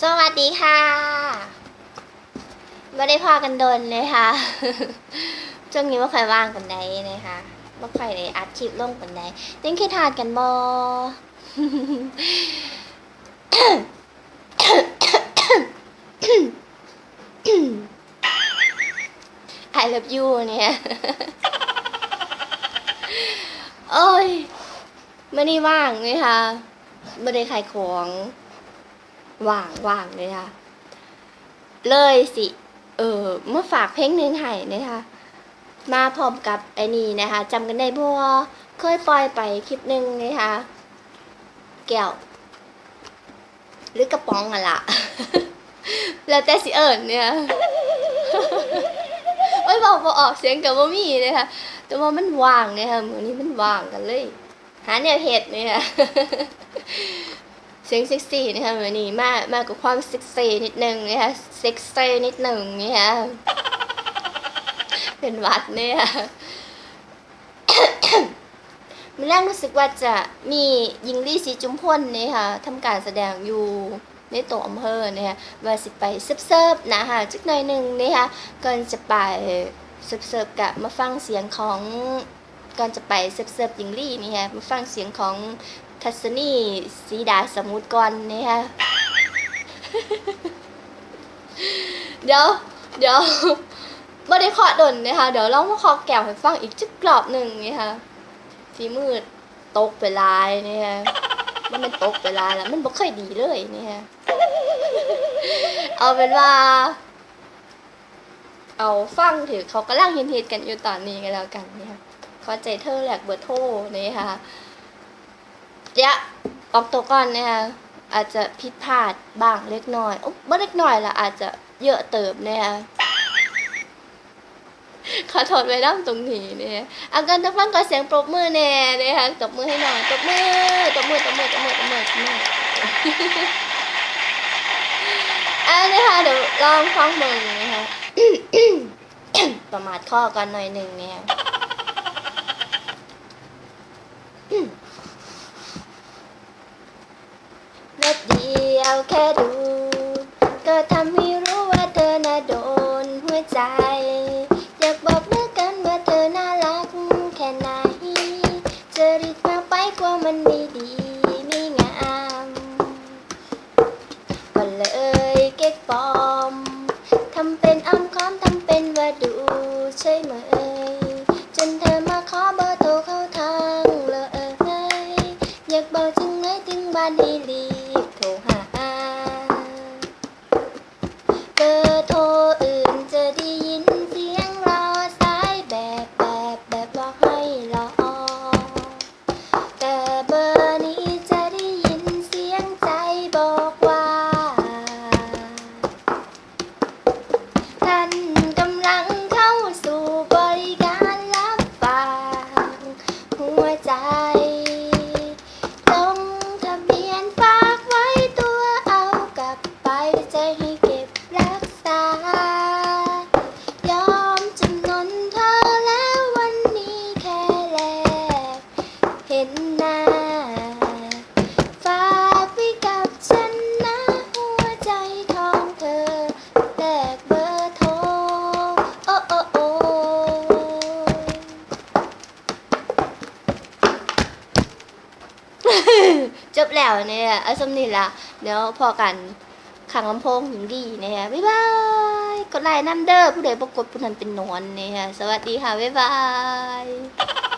สวัสดีค่ะ ไม่ได้พอกันโดนเลยค่ะช่วงนี้ไม่ค่อยว่างกันใดนะคะไม่ค่อยได้อัดคลิปลงกันใดยังคิดทานกันบอ I love you เนี่ย โอ้ย ไม่ได้ว่างเลยค่ะ ไม่ได้ขายของ ว่างว่างเลยค่ะเลยสิ เออเมื่อฝากเพลงหนึ่งให้นะคะมาพร้อมกับไอ้นี่นะคะจำกันได้บ่เคยปล่อยไปคลิปหนึ่งนะคะแก้วหรือกระป๋องอะล่ะแล้วแต่สิเอิญเนี่ยโอ้ยบอกบอออกเสียงกับว่ามีเลยค่ะ แต่ว่ามันว่างเนี่ยค่ะมือนี้มันว่างกันเลย หาแนวเห็ดเนี่ย เสียงเซ็กซี่นะคะวันนี้มากมากกว่าความเซ็กซี่นิดนึงนะคะเซ็กซี่นิดหนึ่งเนี่ยค่ะเป็นวัดเนี่ยค่ะมันแรกรู้สึกว่าจะมียิงลี่สีจุมพลเนี่ยค่ะทำการแสดงอยู่ในตัวอำเภอเนี่ยค่ะว่าสิไปเซิร์ฟๆนะคะจักหน่อยหนึ่งเนี่ยค่ะก่อนจะไปเซิร์ฟๆกะมาฟังเสียงของก่อนจะไปเซิร์ฟๆยิงลี่เนี่ยค่ะมาฟังเสียงของ ทัศนีสีดาสมุทรก่อนนี่ฮะเดี๋ยว เดี๋ยวไม่ได้เคาะดนนะคะ เดี๋ยวลองมาเคาะแก้วให้ฟังอีกจักรอบหนึ่งนี่ค่ะฝีมือตกไปลายนี่ฮะมันเป็นตกไปลายแล้วมันบ่เคยดีเลยนี่ฮะเอาเป็นว่า เอาฟังถือเขากำลังเฮียนๆกันอยู่ตอนนี้กันแล้วกันนี่ค่ะขอใจเธอแหลกเบอร์โทรนี่ค่ะ ยวออกตัวก่อนนะคะอาจจะผิดพลาดบ้างเล็กน้อยอุ๊บไม่เล็กน้อยละอาจจะเยอะเติบนะคะขอโทษไว้ด้ตรงนี้เนี่ยอาการตะฟังก็เสียงปรบมือแน่นะคะตบมือให้หน่อยตบมือตบมือตบมือตบมือตบมือตบมืออันนี้ค่ะเดี๋ยวลองฟังมึงนะคะประมาทข้อกันหน่อยหนึ่งเนี่ย เดเดียวแค่ดู ก็ทำให้รู้ว่าเธอน่าโดนหัวใจ อยากบอกเลิกกันว่าเธอน่ารักแค่ไหนจะรีบมาไปกลัวมันไม่ดีไม่งาม ก็เลยเก๊กปอม ทำเป็นอ้ำค้อมทำเป็นว่าดูใช่ไหม ใจลงทะเบียนฝากไว้ตัวเอากลับไปใจให้เก็บรักษา ยอมจำนนเธอแล้ววันนี้แค่แลกเห็นหน้า จบแล้วเนี่ยเอาสมนี่ละเดี๋ยวพอกันขังลำโพงหญิงดีเนี่ยบ๊ายบาย กดไลค์น้ำเด้อผู้ใดประกดผู้นั้นเป็นนอนเนี่ยสวัสดีค่ะ บ๊ายบาย